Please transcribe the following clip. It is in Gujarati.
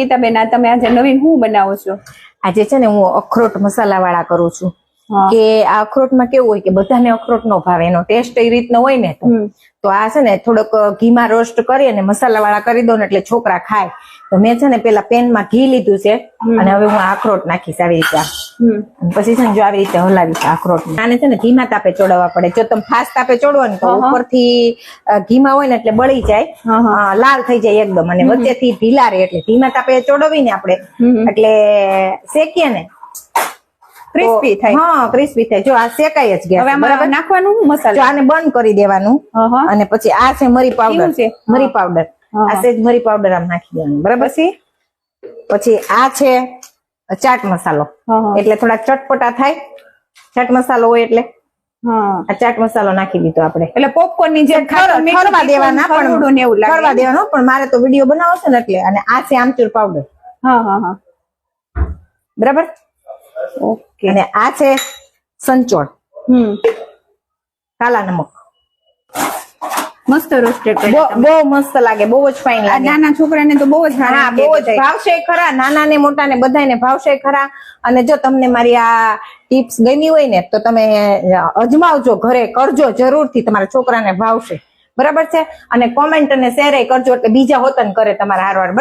સંગીતાબેન આ તમે આજે નવીન શું બનાવો છો? આજે છે ને હું અખરોટ મસાલા વાળા કરું છું. કે આ અખરોટમાં કેવું હોય કે બધાને અખરોટ નો ભાવે એનો ટેસ્ટ એ રીતનો હોય ને તો. આ છે ને થોડોક ઘીમાં રોસ્ટ કરી અને મસાલા વાળા કરી દો ને એટલે છોકરા ખાય. તો મેં છે ને પેલા પેનમાં ઘી લીધું છે અને હવે હું આ અખરોટ નાખીશ આવી રીતે પછી છે ને જો આવી રીતે હલાવીશ અખરોટ આને છે ને ધીમા તાપે ચોડવા પડે. જો તમે ફાસ્ટ તાપે ચોડવો ને તો. ઉપરથી ઘીમાં હોય ને એટલે બળી જાય. લાલ થઈ જાય એકદમ. અને વચ્ચેથી ઢીલા રહે એટલે ધીમા તાપે ચોડવી ને આપણે એટલે શેકીએ ને ક્રિસ્પી થાય. હા ક્રિસ્પી થાય. જો આ શેકાય જ હવે બરાબર? નાખવાનું જો આને બંધ કરી દેવાનું. અને પછી આ છે મરી પાવડર. છે? મરી પાવડર. આ સેજ મરી પાવડર આમ નાખી દેવાનું. બરાબર? છે પછી આ છે ચાટ મસાલો. એટલે થોડા ચટપટા થાય. ચાટ મસાલો હોય એટલે. આ ચાટ મસાલો નાખી દીધો આપણે. એટલે પોપકોર્નની જેમ ખરવા દેવાના પણ એવું ખરવા દેવાનો પણ મારે તો વીડિયો બનાવો છે ને એટલે. અને આ છે આમચૂર પાવડર હા હા હા. બરાબર? ઓકે. અને આ છે સંચોળ. હમ. કાલા નમક. મસ્ત રોસ્ટેડ બહુ બહુ મસ્ત લાગે બહુ જ ફાઇન લાગે. નાના છોકરાને તો બહુ જ હા બહુ જ ભાવશે ખરા નાના ને મોટા ને બધાને ભાવશે ખરા. અને જો તમને મારી આ ટિપ્સ ગમી હોય ને તો તમે અજમાવજો ઘરે કરજો જરૂરથી તમારા છોકરાને ભાવશે. બરાબર છે? અને કોમેન્ટ અને શેર કરજો એટલે બીજા હોતન કરે તમારા હારવાર. બરાબર?